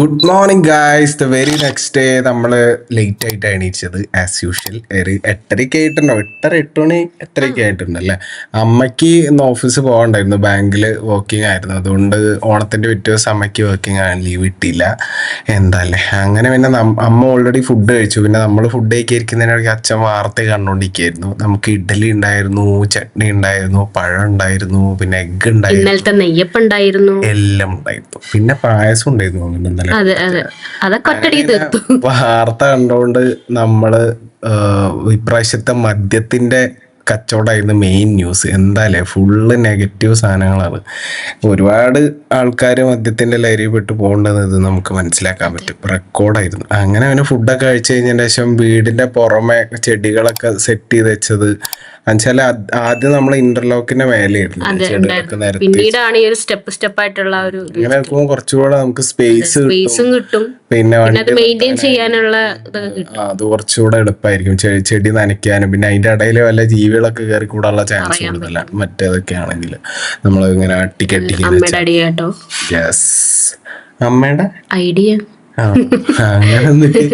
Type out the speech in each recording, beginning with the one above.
Good morning guys the very next day നമ്മൾ late ആയിട്ട് എണീച്ചത് ആസ് യൂഷ്വൽ ഒരു എട്ടരയ്ക്ക് ആയിട്ടുണ്ടോ? എട്ടര എട്ട് മണി എട്ടരയ്ക്ക് ആയിട്ടുണ്ട് അല്ലേ അമ്മയ്ക്ക് ഇന്ന് ഓഫീസ് പോകണ്ടായിരുന്നു. ബാങ്കിൽ വർക്കിംഗ് ആയിരുന്നു. അതുകൊണ്ട് ഓണത്തിന്റെ പിറ്റേ ദിവസം അമ്മയ്ക്ക് വർക്കിംഗ് ആണ് ലീവ് കിട്ടിയില്ല എന്താല്ലേ? അങ്ങനെ പിന്നെ അമ്മ ഓൾറെഡി ഫുഡ് കഴിച്ചു. പിന്നെ നമ്മൾ ഫുഡ് കഴിക്കാതിരിക്കുന്നതിനിടയ്ക്ക് അച്ഛൻ വാർത്ത കണ്ടുകൊണ്ടിരിക്കുകയായിരുന്നു നമുക്ക് ഇഡ്ഡലി ഉണ്ടായിരുന്നു ചട്നി ഉണ്ടായിരുന്നു പഴം ഉണ്ടായിരുന്നു പിന്നെ എഗ് ഉണ്ടായിരുന്നു. നെയ്യപ്പം ഉണ്ടായിരുന്നു. എല്ലാം ഉണ്ടായിരുന്നു. പിന്നെ പായസം ഉണ്ടായിരുന്നു. തോന്നുന്നു വാർത്ത കണ്ടുകൊണ്ട് നമ്മൾ ഇപ്രാവശ്യത്തെ മദ്യത്തിന്റെ കച്ചവടമായിരുന്നു മെയിൻ ന്യൂസ് എന്തായാലേ ഫുള്ള് നെഗറ്റീവ് സാധനങ്ങളാണ്. ഒരുപാട് ആൾക്കാർ മദ്യത്തിന്റെ ലഹരിപ്പെട്ട് പോകേണ്ടത് ഇത് നമുക്ക് മനസ്സിലാക്കാൻ പറ്റും. റെക്കോർഡായിരുന്നു അങ്ങനെ അവന് ഫുഡൊക്കെ കഴിച്ചു കഴിഞ്ഞതിന് ശേഷം വീടിന്റെ പുറമെ ചെടികളൊക്കെ സെറ്റ് ചെയ്ത് വെച്ചത്. എന്നുവെച്ചാൽ ആദ്യം നമ്മൾ ഇന്റർലോക്കിന്റെ മേലെയായിരുന്നു. പിന്നീടാണ് ഈ ഒരു സ്റ്റെപ്പ് സ്റ്റെപ്പ് ആയിട്ടുള്ള ഒരു ഇങ്ങനെ നോക്കുമ്പോൾ കുറച്ചുകൂടെ നമുക്ക് സ്പേസ് സ്പേസും കിട്ടും. പിന്നെ അത് മെയിന്റെയിൻ ചെയ്യാനുള്ള അത് കുറച്ചുകൂടെ എളുപ്പമായിരിക്കും. ചെടി നനയ്ക്കാനും. പിന്നെ അതിന്റെ ഇടയിൽ വല്ല ജീവികളൊക്കെ കയറി കൂടാനുള്ള ചാൻസ് കൂടുതല. മറ്റേതൊക്കെ ആണെങ്കിൽ നമ്മൾ ഇങ്ങനെ അട്ടിക്കട്ടി അമ്മയുടെ ഐഡിയ. അങ്ങനെ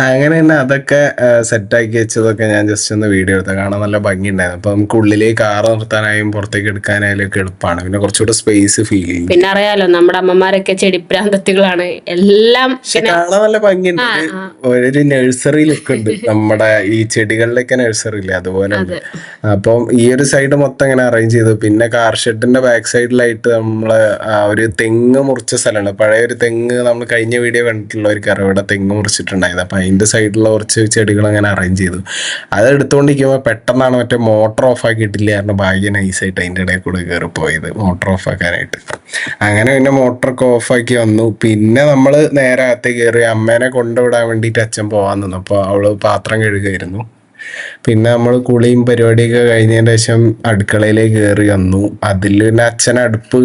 അങ്ങനെ തന്നെ അതൊക്കെ സെറ്റാക്കി വെച്ചതൊക്കെ ഞാൻ ജസ്റ്റ് ഒന്ന് വീഡിയോ എടുത്ത കാണാൻ നല്ല ഭംഗിയുണ്ടായിരുന്നു. അപ്പൊ നമുക്ക് ഉള്ളിലേക്ക് കാർ നിർത്താനായും പുറത്തേക്ക് എടുക്കാനായാലും ഒക്കെ എളുപ്പമാണ്. പിന്നെ കുറച്ചുകൂടെ സ്പേസ് ഫീൽ ചെയ്യും. പിന്നെ അറിയാലോ നമ്മുടെ അമ്മമാരൊക്കെ ചെടിപ്രാന്തത്തികളാണ് എല്ലാം കാണാൻ നല്ല ഭംഗിയുണ്ട്. ഒരു- നഴ്സറി ലുക്ക് ഉണ്ട്. നമ്മുടെ ഈ ചെടികളിലൊക്കെ നഴ്സറി ഇല്ലേ? അതുപോലെ ഉണ്ട്. അപ്പം ഈ ഒരു സൈഡ് മൊത്തം ഇങ്ങനെ അറേഞ്ച് ചെയ്തു. പിന്നെ കാർ ഷെഡിന്റെ ബാക്ക് സൈഡിലായിട്ട് നമ്മൾ ഒരു തെങ്ങ് മുറിച്ച സ്ഥലമാണ് പഴയ ഒരു തെങ്ങ് നമ്മൾ കഴിഞ്ഞ വീഡിയോ കണ്ടിട്ടുള്ളവർക്ക് ഒരു കറവിടെ തെങ്ങ് മുറിച്ചിട്ടുണ്ടായത്. അപ്പം അതിന്റെ സൈഡിലുള്ള കുറച്ച് ചെടികൾ അങ്ങനെ അറേഞ്ച് ചെയ്തു. അത് എടുത്തുകൊണ്ടിരിക്കുമ്പോൾ പെട്ടെന്നാണ് മറ്റേ മോട്ടർ ഓഫ് ആക്കിയിട്ടില്ല കാരണം ഭാഗ്യം നൈസായിട്ട് അതിന്റെ ഇടയിൽ കൂടെ കയറി പോയത്. മോട്ടർ ഓഫ് ആക്കാനായിട്ട്. അങ്ങനെ പിന്നെ മോട്ടറൊക്കെ ഓഫാക്കി വന്നു. പിന്നെ നമ്മൾ നേരെ അകത്തേക്ക് കയറി അമ്മേനെ കൊണ്ടുവിടാൻ വേണ്ടിയിട്ട് അച്ഛൻ പോകാൻ നിന്നു. അപ്പോൾ അവൾ പാത്രം കഴുകുമായിരുന്നു പിന്നെ നമ്മൾ കുളിയും പരിപാടിയൊക്കെ കഴിഞ്ഞതിന് ശേഷം അടുക്കളയിലേക്ക് കയറി വന്നു. അതിൽ പിന്നെ അച്ഛൻ അടുപ്പ്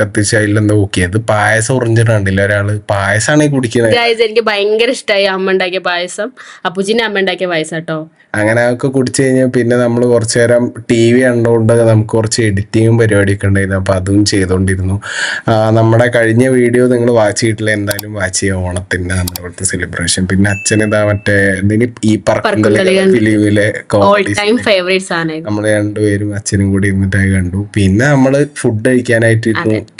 കത്തിച്ച് അതിലെന്താ നോക്കിയത് പായസം ഉറിഞ്ഞിട്ടുണ്ടല്ലോ ഒരാൾ? പായസമാണ് കുടിക്കുന്നത് എനിക്ക് ഭയങ്കര ഇഷ്ടമായി അമ്മ ഉണ്ടാക്കിയ പായസം. അപ്പുജിന്റെ അമ്മ ഉണ്ടാക്കിയ പായസം കേട്ടോ. അങ്ങനെ അതൊക്കെ കുടിച്ചു കഴിഞ്ഞാൽ പിന്നെ നമ്മൾ കുറച്ചു നേരം ടി വി കണ്ടുകൊണ്ട് നമുക്ക് കുറച്ച് എഡിറ്റിങ്ങും പരിപാടിയൊക്കെ ഉണ്ടായിരുന്നു. അപ്പോൾ അതും ചെയ്തുകൊണ്ടിരുന്നു നമ്മുടെ കഴിഞ്ഞ വീഡിയോ നിങ്ങൾ വാച്ച് ചെയ്തിട്ടില്ല എന്തായാലും വാച്ച് ചെയ്യാം. ഓണത്തിന്റെ നമ്മുടെ ഇവിടുത്തെ സെലിബ്രേഷൻ പിന്നെ അച്ഛൻ ഇതാ മറ്റേ എന്തെങ്കിലും ഈ പറക്കുന്തലി ഫിലിമിലെ ഓൾ കോമഡി ടൈം ഫേവറേറ്റ് സാധനമായിരുന്നു നമ്മൾ രണ്ടുപേരും അച്ഛനും കൂടി ഇരുന്നിട്ടായി കണ്ടു. പിന്നെ നമ്മൾ ഫുഡ് കഴിക്കാനായിട്ട്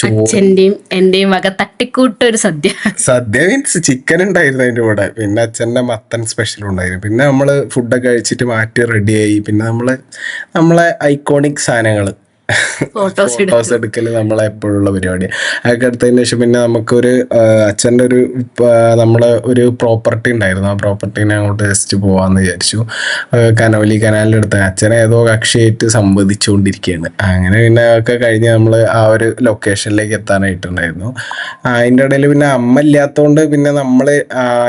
അച്ഛന്റെയും എന്റെയും വക തട്ടിക്കൂട്ടൊരു സദ്യ. സദ്യ മീൻസ് ചിക്കൻ ഉണ്ടായിരുന്നു അതിന്റെ കൂടെ. പിന്നെ അച്ഛന്റെ മത്തൻ സ്പെഷ്യൽ ഉണ്ടായിരുന്നു. പിന്നെ നമ്മൾ ഫുഡൊക്കെ കഴിച്ചിട്ട് മാറ്റി റെഡിയായി പിന്നെ നമ്മൾ നമ്മളെ ഐക്കോണിക് സാധനങ്ങൾ ഫോട്ടോസ് എടുക്കൽ നമ്മളെ എപ്പോഴുള്ള പരിപാടി. അതൊക്കെ എടുത്തതിന് ശേഷം പിന്നെ നമുക്കൊരു അച്ഛന്റെ ഒരു നമ്മളെ ഒരു പ്രോപ്പർട്ടി ഉണ്ടായിരുന്നു. ആ പ്രോപ്പർട്ടീനെ അങ്ങോട്ട് ജസ്റ്റ് പോവാന്ന് വിചാരിച്ചു. കനോലി കനാലിന്റെ അച്ഛനെ ഏതോ കക്ഷിയായിട്ട് സംവദിച്ചുകൊണ്ടിരിക്കുകയാണ് അങ്ങനെ പിന്നെ അതൊക്കെ കഴിഞ്ഞ് നമ്മൾ ആ ഒരു ലൊക്കേഷനിലേക്ക് എത്താനായിട്ടുണ്ടായിരുന്നു. അതിന്റെ ഇടയിൽ പിന്നെ അമ്മ ഇല്ലാത്തതുകൊണ്ട് പിന്നെ നമ്മൾ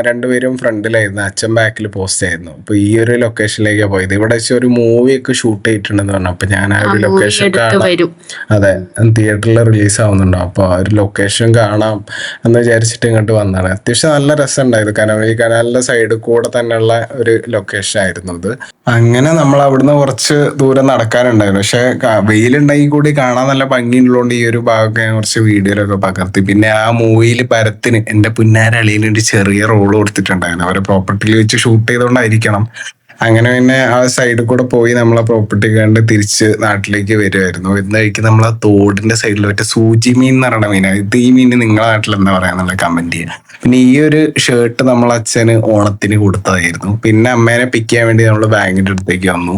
രണ്ടുപേരും ഫ്രണ്ടിലായിരുന്നു. അച്ഛൻ ബാക്കിൽ പോസ്റ്റ് ആയിരുന്നു. അപ്പോൾ ഈ ഒരു ലൊക്കേഷനിലേക്കാണ് പോയത്. ഇവിടെ വെച്ച് ഒരു മൂവിയൊക്കെ ഷൂട്ട് ചെയ്തിട്ടുണ്ടെന്ന് പറഞ്ഞു. അപ്പോൾ ഞാൻ ആ ഒരു ലൊക്കേഷൻ വരും. അതെ തിയേറ്ററിൽ റിലീസ് ആവുന്നുണ്ടോ. അപ്പോൾ ആ ഒരു ലൊക്കേഷൻ കാണാം എന്ന് വിചാരിച്ചിട്ട് ഇങ്ങോട്ട് വന്നതാണ്. അത്യാവശ്യം നല്ല രസമുണ്ടായിരുന്നു. ഈ കനാലിന്റെ സൈഡിൽ കൂടെ തന്നെയുള്ള ഒരു ലൊക്കേഷൻ ആയിരുന്നു അത്. അങ്ങനെ നമ്മൾ അവിടുന്ന് കുറച്ച് ദൂരം നടക്കാനുണ്ടായിരുന്നു. പക്ഷെ വെയിലുണ്ടെങ്കിൽ കൂടി കാണാൻ നല്ല ഭംഗിയുള്ളതുകൊണ്ട് ഈ ഒരു ഭാഗമൊക്കെ ഞാൻ കുറച്ച് വീഡിയോയിലൊക്കെ പകർത്തി. പിന്നെ ആ മൂവിയിൽ പരത്തിന് എന്റെ പുന്നാരളിയിൽ ഒരു ചെറിയ റോൾ കൊടുത്തിട്ടുണ്ടായിരുന്നു. അവരെ പ്രോപ്പർട്ടിയിൽ വെച്ച് ഷൂട്ട് ചെയ്തുകൊണ്ടായിരിക്കണം. അങ്ങനെ പിന്നെ ആ സൈഡിൽ കൂടെ പോയി നമ്മളെ പ്രോപ്പർട്ടി കണ്ട് തിരിച്ച് നാട്ടിലേക്ക് വരുമായിരുന്നു വഴിക്ക് നമ്മൾ ആ തോടിന്റെ സൈഡിൽ മറ്റേ സൂചി മീൻ എന്ന് പറയുന്ന മീനാണ് ഇത് ഈ മീൻ നിങ്ങളെ നാട്ടിൽ എന്താ പറയാന്നുള്ള കമന്റ് ചെയ്യാം. പിന്നെ ഈ ഒരു ഷർട്ട് നമ്മൾ അച്ഛന് ഓണത്തിന് കൊടുത്തതായിരുന്നു. പിന്നെ അമ്മേനെ പിക്ക് ചെയ്യാൻ വേണ്ടി നമ്മൾ ബാങ്കിന്റെ അടുത്തേക്ക് വന്നു.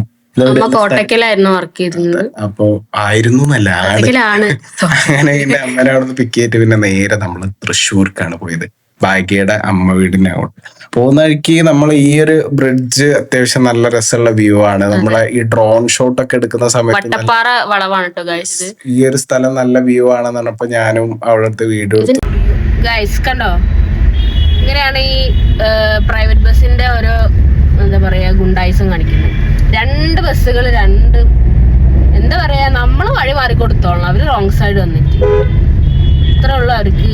കോട്ടക്കലായിരുന്നു വർക്ക് ചെയ്തിരുന്നത്. അപ്പോ ആയിരുന്നു ആണ് അങ്ങനെ പിന്നെ അമ്മേനെ അവിടെ നിന്ന് പിക്ക് ചെയ്തിട്ട് പിന്നെ നേരെ നമ്മൾ തൃശ്ശൂർക്കാണ് പോയത്. ഭാഗ്യയുടെ അമ്മ വീടിന്റെ അങ്ങോട്ട്. പോകുന്ന വഴിക്ക് നമ്മൾ ഈ ഒരു ബ്രിഡ്ജ് അത്യാവശ്യം നല്ല രസമുള്ള വ്യൂ ആണ്. നമ്മളെ ഈ ഡ്രോൺ ഷോട്ട് ഒക്കെ എടുക്കുന്ന സമയത്ത് ഈ ഒരു സ്ഥലം നല്ല വ്യൂ ആണെന്ന് പറഞ്ഞപ്പോ ഞാനും അവിടുത്തെ എടുത്തു. ഗൈസ് കണ്ടോ? ഇങ്ങനെയാണ് ഈ പ്രൈവറ്റ് ബസ്സിന്റെ ഓരോ എന്താ പറയാ ഗുണ്ടായിസം കാണിക്കുന്നത്. രണ്ട് ബസ്സുകൾ രണ്ട് എന്താ പറയാ നമ്മൾ വഴി മാറി കൊടുത്തോളണം അവർ റോങ് സൈഡ് വന്നിട്ട്. ഇത്ര ഉള്ളു അവർക്ക്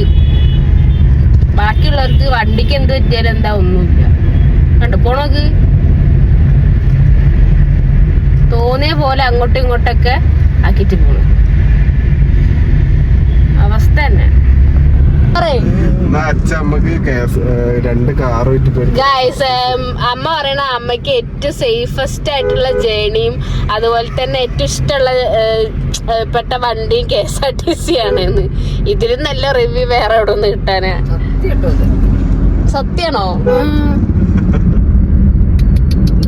ബാക്കിയുള്ളവർക്ക് വണ്ടിക്ക് എന്ത് പറ്റിയാലും എന്താ ഒന്നുമില്ല. കണ്ടു? പോണോക്ക് തോന്നിയ പോലെ അങ്ങോട്ടും ഇങ്ങോട്ടൊക്കെ ആക്കിയിട്ട് പോണു. അവസ്ഥ തന്നെ. ഗായ്സ് അമ്മ പറയണ അമ്മയ്ക്ക് ഏറ്റവും സേഫസ്റ്റ് ആയിട്ടുള്ള ജേണിയും അതുപോലെ തന്നെ ഏറ്റവും ഇഷ്ടമുള്ള പെട്ട വണ്ടിയും K S R T C ആണ് ഇതിലും നല്ല റിവ്യൂ വേറെ എവിടെ നിന്ന് കിട്ടാനാ. സത്യാണോ?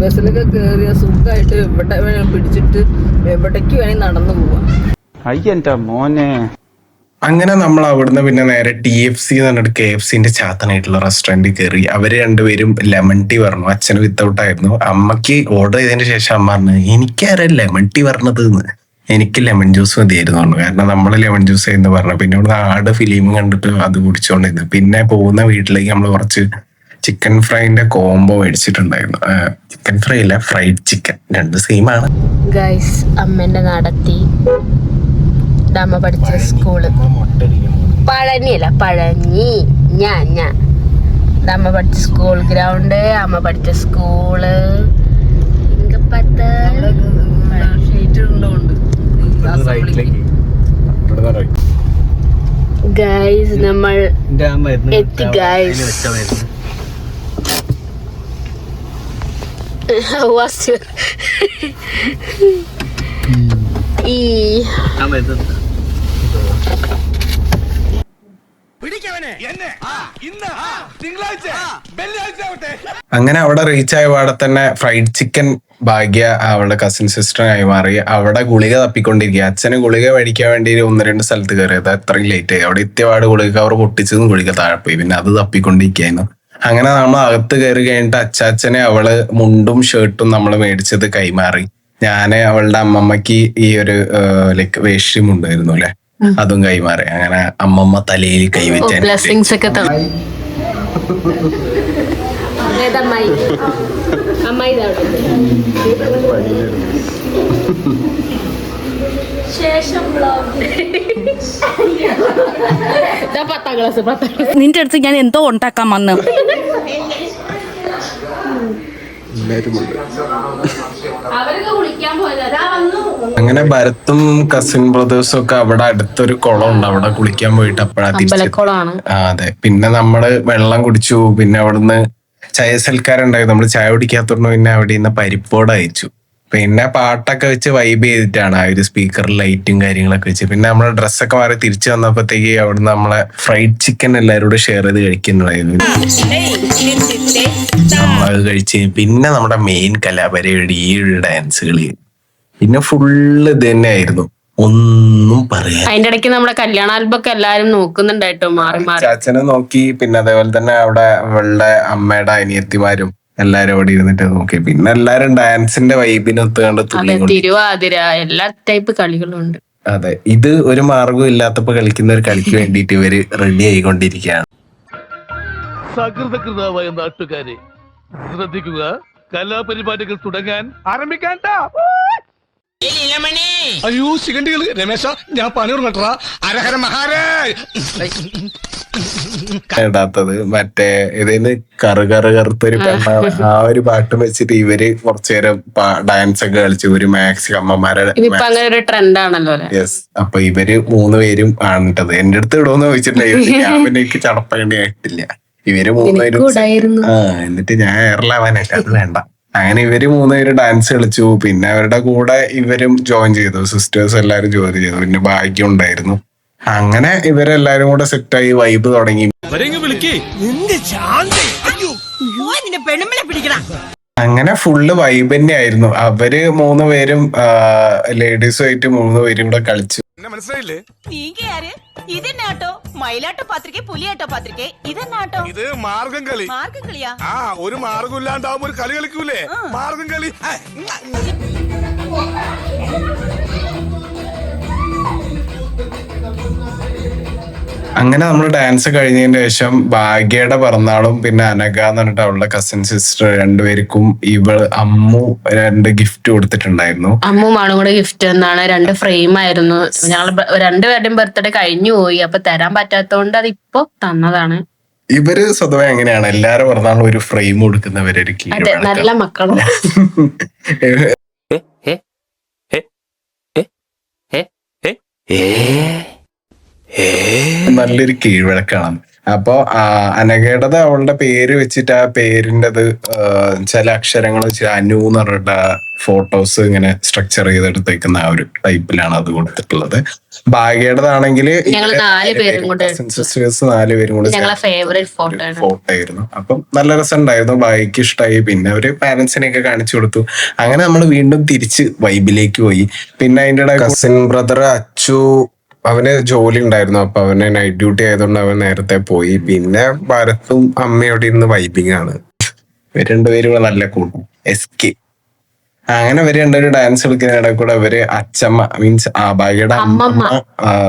ബസ്സിലൊക്കെ കേറിയ സുഖമായിട്ട് എവിടെ വേണം പിടിച്ചിട്ട് എവിടേക്ക് വേണേ നടന്നു പോവാം. അയ്യന്റെ മോനെ. അങ്ങനെ നമ്മൾ അവിടുന്ന് പിന്നെ നേരെ ടി എഫ് സി എന്ന് പറഞ്ഞിട്ട് കെ എഫ് സിന്റെ ചാത്തനായിട്ടുള്ള റെസ്റ്റോറന്റിൽ കയറി അവർ രണ്ടുപേരും ലെമൺ ടീ പറഞ്ഞു. അച്ഛന് വിത്തൗട്ടായിരുന്നു അമ്മയ്ക്ക് അമ്മയ്ക്ക് ഓർഡർ ചെയ്തതിന് ശേഷം അമ്മ പറഞ്ഞു എനിക്കാരാ ലെമൺ ടീ പറഞ്ഞത്? എന്ന്. എനിക്ക് ലെമൺ ജ്യൂസ് മതിയായിരുന്നു പറഞ്ഞു. കാരണം നമ്മൾ ലെമൺ ജ്യൂസ് എന്ന് പറഞ്ഞു പിന്നെ ഇവിടെ ആട് ഫിലിം കണ്ടിട്ട് അത് കുടിച്ചോണ്ടിരുന്നു. പിന്നെ പോകുന്ന വീട്ടിലേക്ക് നമ്മൾ കുറച്ച് ചിക്കൻ ഫ്രൈന്റെ കോംബോ മേടിച്ചിട്ടുണ്ടായിരുന്നു. ചിക്കൻ ഫ്രൈ അല്ല ഫ്രൈഡ് ചിക്കൻ രണ്ട് സെയിം ആണ്. ഗൈസ് അമ്മേന്റെ നടത്തി. അമ്മ പഠിച്ച സ്കൂൾ. പഴനി അല്ല പഴഞ്ഞി ഞാൻ ഞാൻ അമ്മ പഠിച്ച സ്കൂൾ ഗ്രൗണ്ട് അമ്മ പഠിച്ച സ്കൂൾ ഇങ്ക പത്ത്. ഷീറ്റ് ഉണ്ടോണ്ട് ഗൈസ് നമ്മൾ എത്തി ഗൈസ് വാസ് ഈ അങ്ങനെ അവിടെ റീച്ച് ആയ പാടെ തന്നെ ഫ്രൈഡ് ചിക്കൻ ഭാഗ്യ അവളുടെ കസിൻ സിസ്റ്ററായി മാറി. അവിടെ ഗുളിക തപ്പിക്കൊണ്ടിരിക്കുക. അച്ഛന് ഗുളിക മേടിക്കാൻ വേണ്ടി ഒന്ന് രണ്ട് സ്ഥലത്ത് കയറിയത്. അത്രയും ലേറ്റ് ആയി. അവിടെ എത്തിയപാട് ഗുളിക കവർ പൊട്ടിച്ചതും ഗുളിക താഴെ പോയി. പിന്നെ അത് തപ്പിക്കൊണ്ടിരിക്കുകയായിരുന്നു. അങ്ങനെ നമ്മൾ അകത്ത് കയറി കഴിഞ്ഞിട്ട് അച്ചാച്ചനെ അവൾ മുണ്ടും ഷർട്ടും നമ്മൾ മേടിച്ചത് കൈമാറി. ഞാൻ അവളുടെ അമ്മമ്മക്ക് ഈ ഒരു ലൈക്ക് വേഷ്യം ഉണ്ടായിരുന്നു അല്ലെ? അതും കൈമാറി. അങ്ങനെ അമ്മമ്മ തലയിൽ കൈവച്ച ബ്ലെസ്സിങ്സ് ഒക്കെ തന്നു ഏതമ്മായി അമ്മായി ഇതാ ശേഷം vlog. ഇതാ പത്താം ക്ലാസ് പത്താം ക്ലാസ് നിന്റെ അടുത്ത് ഞാൻ എന്തോ ഉണ്ടാക്കാൻ വന്ന്. അങ്ങനെ ഭരത്തും കസിൻ ബ്രദേഴ്സും ഒക്കെ അവിടെ അടുത്തൊരു കുളം ഉണ്ട് അവിടെ കുളിക്കാൻ പോയിട്ട് അപ്പോഴാണ് തിരിച്ചു ആ അതെ. പിന്നെ നമ്മൾ വെള്ളം കുടിച്ചു. പിന്നെ അവിടുന്ന് ചായ സൽക്കാരുണ്ടായി നമ്മൾ ചായ കുടിക്കാത്തോണ്ട് പിന്നെ അവിടെ നിന്ന് പരിപ്പോട് അയച്ചു പിന്നെ പാട്ടൊക്കെ വെച്ച് വൈബ് ചെയ്തിട്ടാണ് ആ ഒരു സ്പീക്കർ ലൈറ്റും കാര്യങ്ങളൊക്കെ വെച്ച്. പിന്നെ നമ്മളെ ഡ്രസ്സൊക്കെ മാറി തിരിച്ചു വന്നപ്പോഴത്തേക്ക് അവിടുന്ന് നമ്മളെ ഫ്രൈഡ് ചിക്കൻ എല്ലാവരോടും ഷെയർ ചെയ്ത് കഴിക്കുന്നുണ്ടായിരുന്നു. നമ്മളത് കഴിച്ച് പിന്നെ നമ്മുടെ മെയിൻ കലാപരിപാടി ഈ ഡാൻസ് കളി. പിന്നെ ഫുള്ള് ഇത് തന്നെയായിരുന്നു. ഒന്നും പറയാൻ അതിന്റെ ഇടയ്ക്ക് നമ്മുടെ കല്യാണ ആൽബൊക്കെ എല്ലാരും നോക്കുന്നുണ്ടായിട്ടോ മാറി മാറി. ചാച്ചനെ നോക്കി പിന്നെ അതേപോലെ തന്നെ അവിടെ അവളുടെ അമ്മയുടെ അനിയത്തിമാരും എല്ലാരും അവിടെ ഇരുന്നിട്ട് നോക്കി. പിന്നെ എല്ലാരും ഡാൻസിന്റെ വൈബിനൊത്ത് കണ്ട് തുള്ളി തിരുവാതിര എല്ലാ ടൈപ്പ് കളികളും ഉണ്ട് അതെ ഇത് ഒരു മാർഗവും ഇല്ലാത്തപ്പോ കളിക്കുന്ന ഒരു കളിക്ക് വേണ്ടിയിട്ട് ഇവർ റെഡി ആയിക്കൊണ്ടിരിക്കുകയാണ്. സകൃതകൃതാവായ നാട്ടുകാരെ ശ്രദ്ധിക്കുക കലാപരിപാടികൾ തുടങ്ങാൻ ആരംഭിക്കാൻ അയ്യോ ശിഖണ്ഡികൾ രമേശ ഞാൻ പണി ഉറങ്ങട്ടാ അരഹര മഹാരേ. ഇടാത്തത് മറ്റേ ഇതിന് കറു കറു കറുത്തൊരു പെണ്ണ ആ ഒരു പാട്ട് വെച്ചിട്ട് ഇവർ കുറച്ചു നേരം ഡാൻസ് ഒക്കെ കളിച്ചു ഒരു മാക്സി അമ്മമാരുടെ ഇതിപ്പോ ഒരു ട്രെൻഡ് ആണല്ലോ അല്ലെ? യെസ് അപ്പൊ ഇവർ മൂന്ന് പേരും ആണിട്ടത്. എന്റെ അടുത്ത് ഇടുമെന്ന് ചോദിച്ചിട്ടുണ്ടായിരുന്നു ഞാൻ പിന്നെ എനിക്ക് ചടപ്പേണ്ടി ആയിട്ടില്ല. ഇവർ മൂന്നുപേരും കൂടായിരുന്നു. ആ എന്നിട്ട് ഞാൻ എയർലാവാനായിട്ട് അത് വേണ്ട. അങ്ങനെ ഇവർ മൂന്നുപേര് ഡാൻസ് കളിച്ചു. പിന്നെ അവരുടെ കൂടെ ഇവരും ജോയിൻ ചെയ്തു. സിസ്റ്റേഴ്സ് എല്ലാരും ജോയിൻ ചെയ്തു. പിന്നെ ഭാഗ്യം ഉണ്ടായിരുന്നു. അങ്ങനെ ഇവരെല്ലാരും കൂടെ സെറ്റ് ആയി വൈബ് തുടങ്ങി. അങ്ങനെ ഫുള്ള് വൈബ് തന്നെ ആയിരുന്നു അവർ മൂന്ന് പേരും ലേഡീസുമായിട്ട് മൂന്ന് പേരും കൂടെ കളിച്ചു. എന്നെ മനസ്സിലായില്ലേ? നീങ്കയാര് ഇതെന്നാട്ടോ? മയിലാട്ട പത്രിക പുലിയാട്ടോ പത്രിക ഇതെന്നാട്ടോ? ഇത് മാർഗം കളി. മാർഗം കളിയാ? ആ ഒരു മാർഗം ഇല്ലാണ്ടാവുമ്പോ ഒരു കളി കളിക്കൂലേ? മാർഗം കളി. അങ്ങനെ നമ്മൾ ഡാൻസ് കഴിഞ്ഞതിന് ശേഷം ഭാഗ്യയുടെ പിറന്നാളും പിന്നെ അനഘ എന്ന് പറഞ്ഞിട്ട് അവളുടെ കസിൻ സിസ്റ്റർ രണ്ടുപേർക്കും ഇവൾ അമ്മു രണ്ട് ഗിഫ്റ്റ് കൊടുത്തിട്ടുണ്ടായിരുന്നു അമ്മുമാണ് കൂടെ ഗിഫ്റ്റ് എന്നാണ് രണ്ട് ഫ്രെയിം ആയിരുന്നു ഞങ്ങൾ രണ്ടുപേരുടെയും ബർത്ത്ഡേ കഴിഞ്ഞു പോയി അപ്പൊ തരാൻ പറ്റാത്തതുകൊണ്ട് അത് ഇപ്പൊ തന്നതാണ് ഇവർ സ്വതവേ എങ്ങനെയാണ് എല്ലാരും പറഞ്ഞാൽ ഒരു ഫ്രെയിം കൊടുക്കുന്നവരായിരിക്കും അതെ നല്ല മക്കളും നല്ലൊരു കീഴ്വഴക്കാണ്. അപ്പോ ആ, അനഘയുടേത് അവളുടെ പേര് വെച്ചിട്ട് ആ പേരിന്റെത് ചില അക്ഷരങ്ങൾ വെച്ച് അനു എന്ന് പറഞ്ഞിട്ട് ഫോട്ടോസ് ഇങ്ങനെ സ്ട്രക്ചർ ചെയ്തെടുത്തേക്കുന്ന ആ ഒരു ടൈപ്പിലാണ് അത് കൊടുത്തിട്ടുള്ളത്. ഭാഗ്യയുടേതാണെങ്കിൽ നാലുപേരും നാല് കൂടെ സിസ്റ്റേഴ്സ് നാല് പേരും കൂടെ ഞങ്ങളെ ഫേവറേറ്റ് ഫോട്ടോ ആയിരുന്നു. അപ്പം നല്ല രസമുണ്ടായിരുന്നു ഭാഗ്യക്ക് ഇഷ്ടമായി പിന്നെ അവർ പാരന്റ്സിനെയൊക്കെ കാണിച്ചു കൊടുത്തു. അങ്ങനെ നമ്മൾ വീണ്ടും തിരിച്ച് വൈബിലേക്ക് പോയി. പിന്നെ അതിന്റെ കസിൻ ബ്രദർ അച്ചു അവന് ജോലി ഉണ്ടായിരുന്നു. അപ്പൊ അവന് നൈറ്റ് ഡ്യൂട്ടി ആയതുകൊണ്ട് അവൻ നേരത്തെ പോയി. പിന്നെ ഭരത്തും അമ്മയോടെ ഇന്ന് ഇരുന്ന് വൈബിങ് ആണ്. രണ്ടുപേരും കൂടെ നല്ല കൂട്ടും. എസ് കെ അങ്ങനെ ഇവർ രണ്ടുപേരും ഡാൻസ് കളിക്കുന്ന ഇടയിൽ കൂടെ അവർ അച്ചമ്മ മീൻസ് ആ അമ്മ അമ്മമ്മ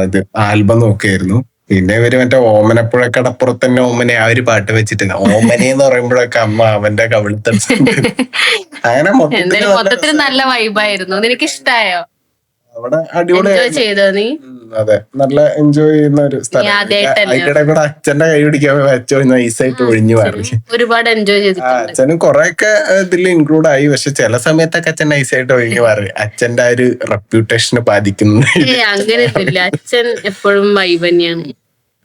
ഇത് ആൽബം നോക്കിയായിരുന്നു. പിന്നെ ഇവർ മറ്റേ ഓമനപ്പുഴ കടപ്പുറത്ത് തന്നെ ഓമനെ ആ ഒരു പാട്ട് വെച്ചിട്ട് ഓമനെ എന്ന് പറയുമ്പോഴൊക്കെ അമ്മ അവന്റെ കവിളത്തെ അങ്ങനെ മൊത്തത്തിൽ നല്ല വൈബായിരുന്നു നിനക്ക് ഇഷ്ടായോ അവിടെ അടിപൊളി അതെ. നല്ല എൻജോയ് ചെയ്യുന്ന ഒരു സ്ഥലം? അതിന്റെ കൂടെ അച്ഛന്റെ കൈ പിടിക്കാൻ അച്ഛൻ നൈസായിട്ട് ഒഴിഞ്ഞു മാറി. ഒരുപാട് എൻജോയ് ചെയ്തു അച്ഛനും കുറെയൊക്കെ ഇതിൽ ഇൻക്ലൂഡ് ആയി. പക്ഷെ ചില സമയത്തൊക്കെ അച്ഛൻ നൈസായിട്ട് ഒഴിഞ്ഞു മാറി. അച്ഛന്റെ ആ ഒരു റെപ്യൂട്ടേഷന് ബാധിക്കുന്നുണ്ട് അങ്ങനെ അച്ഛൻ എപ്പോഴും വൈബ് തന്നെയാണ്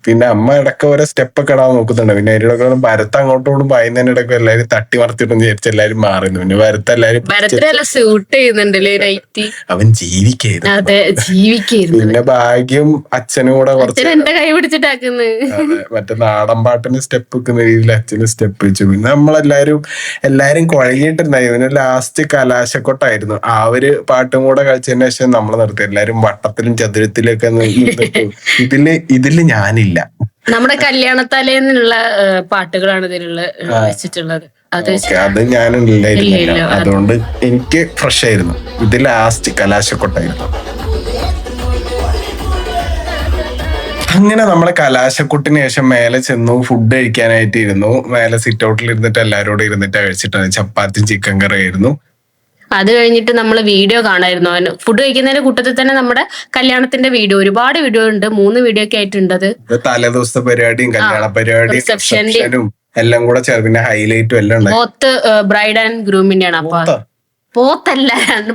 പിന്നെ അമ്മ ഇടയ്ക്ക് ഓരോ സ്റ്റെപ്പ് ഒക്കെ ഇടാൻ നോക്കുന്നുണ്ട്. പിന്നെ അതിന്റെ ഇടയ്ക്ക് ഭരത്ത് അങ്ങോട്ടും പായുന്നതിന്റെ ഇടയ്ക്ക് എല്ലാരും തട്ടി മറത്തിട്ടും വിചാരിച്ച് എല്ലാരും മാറുന്നു. പിന്നെ ഭരത്ത് എല്ലാരും ഭരത്തിനെ സ്യൂട്ട് ചെയ്യുന്നുണ്ടല്ലേ അവൻ ജീവിക്കായിരുന്നു. അതെ ജീവിക്കായിരുന്നു. പിന്നെ ഭാഗ്യം അച്ഛനും കൂടെ കുറച്ച് എന്റെ കൈ മറ്റേ നാടൻ പാട്ടിന് സ്റ്റെപ്പ് വെക്കുന്ന രീതിയിൽ അച്ഛന് സ്റ്റെപ്പ് വെച്ചു. പിന്നെ നമ്മളെല്ലാരും എല്ലാരും കുഴങ്ങിയിട്ടുണ്ടായിരുന്നു പിന്നെ ലാസ്റ്റ് കലാശക്കൊട്ടായിരുന്നു. ആ ഒരു പാട്ടും കൂടെ കളിച്ചതിന് ശേഷം നമ്മൾ നിർത്തി. എല്ലാരും വട്ടത്തിലും ചതുരത്തിലും ഒക്കെ ഇതിൽ ഇതിൽ ഞാനില്ല. നമ്മുടെ കല്യാണത്തലേന്നുള്ള പാട്ടുകളാണ് ഇതിലുള്ള വെച്ചിട്ടുള്ളത്. അത് ഞാൻ ഇല്ല, ഇല്ല. അതുകൊണ്ട് എനിക്ക് ഫ്രഷ് ആയിരുന്നു. ഇത് ലാസ്റ്റ് കലാശക്കൊട്ടായിരുന്നു. അങ്ങനെ നമ്മളെ കലാശക്കുട്ടിന് ശേഷം മേലെ ചെന്നു ഫുഡ് കഴിക്കാനായിട്ട് ഇരുന്നു മേലെ സിറ്റ് ഔട്ടിൽ ഇരുന്നിട്ട് എല്ലാവരോടും ഇരുന്നിട്ട് കഴിച്ചിട്ടാണ്. ചപ്പാത്തി ചിക്കൻ കറി ആയിരുന്നു. അത് കഴിഞ്ഞിട്ട് നമ്മൾ വീഡിയോ കാണായിരുന്നു. അവന് ഫുഡ് കഴിക്കുന്നതിന്റെ കൂട്ടത്തിൽ തന്നെ നമ്മുടെ കല്യാണത്തിന്റെ വീഡിയോ ഒരുപാട് വീഡിയോ ഉണ്ട്. മൂന്ന് വീഡിയോ ഒക്കെ ആയിട്ടുണ്ട് തലേദിവസത്തെ പരിപാടിയും കല്യാണ പരിപാടിയും എല്ലാം കൂടെ ചേർന്ന് പിന്നെ ഹൈലൈറ്റും എല്ലാം ഉണ്ട് ബ്രൈഡ് ആൻഡ് ഗ്രൂമിന്റെ ആണ്. അപ്പൊ പോത്തല്ല.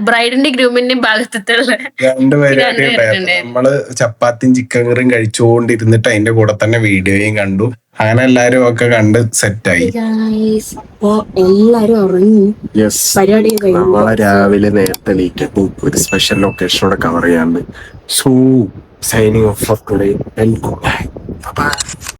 ബ്രൈഡിന്റെ ഗ്രൂമിന്റെ ഭാഗത്തുള്ള നമ്മൾ ചപ്പാത്തിയും ചിക്കൻ കറിയും കഴിച്ചുകൊണ്ടിരുന്നിട്ട് അതിന്റെ കൂടെ തന്നെ വീഡിയോയും കണ്ടു. അങ്ങനെ എല്ലാരും ഒക്കെ കണ്ട് സെറ്റായി. എല്ലാരും ഉറങ്ങി. രാവിലെ നേരത്തെ ഒരു സ്പെഷ്യൽ ലൊക്കേഷനോടെ കവർ ചെയ്യാണ്ട്. So signing off for today and goodbye